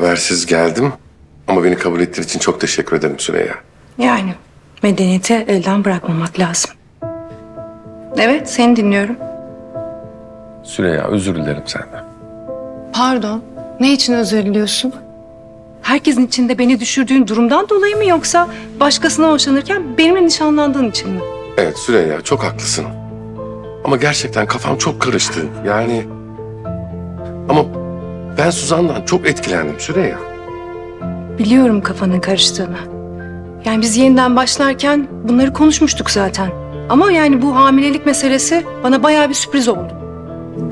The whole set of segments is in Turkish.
Habersiz geldim ama beni kabul ettiğin için çok teşekkür ederim Süreyya. Yani medeniyeti elden bırakmamak lazım. Evet, seni dinliyorum. Süreyya özür dilerim senden. Pardon, ne için özür diliyorsun? Herkesin içinde beni düşürdüğün durumdan dolayı mı yoksa başkasına hoşlanırken benimle nişanlandığın için mi? Evet Süreyya çok haklısın. Ama gerçekten kafam çok karıştı. Yani ama ben Suzan'dan çok etkilendim Süreyya. Biliyorum kafanın karıştığını. Yani biz yeniden başlarken bunları konuşmuştuk zaten. Ama yani bu hamilelik meselesi bana bayağı bir sürpriz oldu.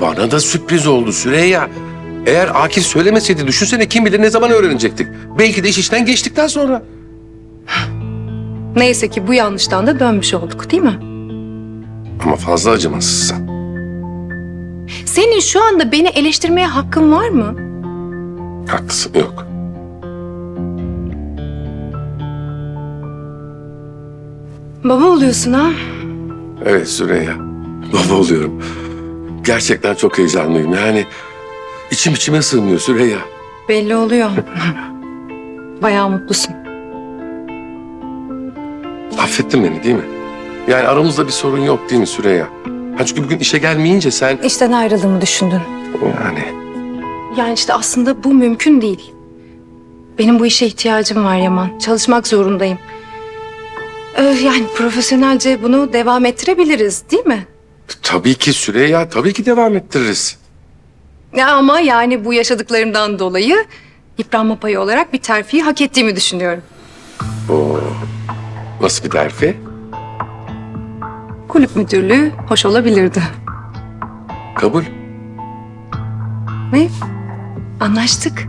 Bana da sürpriz oldu Süreyya. Eğer Akif söylemeseydi düşünsene kim bilir ne zaman öğrenecektik. Belki de iş işten geçtikten sonra. Neyse ki bu yanlıştan da dönmüş olduk değil mi? Ama fazla acımasızsın. Senin şu anda beni eleştirmeye hakkın var mı? Haklısın yok. Baba oluyorsun ha? Evet Süreyya. Baba oluyorum. Gerçekten çok heyecanlıyım. Yani içim içime sığmıyor Süreyya. Belli oluyor. Bayağı mutlusun. Affettin beni değil mi? Yani aramızda bir sorun yok değil mi Süreyya? Ha çünkü bugün işe gelmeyince sen... İşten ayrıldığımı düşündün. Yani Yani işte aslında bu mümkün değil. Benim bu işe ihtiyacım var Yaman. Çalışmak zorundayım. Ee, yani profesyonelce bunu devam ettirebiliriz değil mi? tabii ki Süreyya tabii ki devam ettiririz. Ya ama yani bu yaşadıklarımdan dolayı yıpranma payı olarak bir terfiyi hak ettiğimi düşünüyorum. Oo. Nasıl bir terfi? Kulüp müdürlüğü hoş olabilirdi. Kabul. Ne? Anlaştık.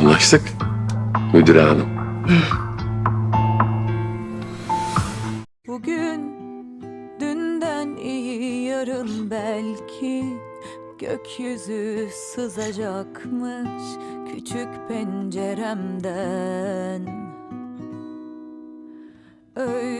Anlaştık. Müdüre hanım. Bugün dünden iyi yarın belki gökyüzü sızacakmış küçük penceremden. Öyle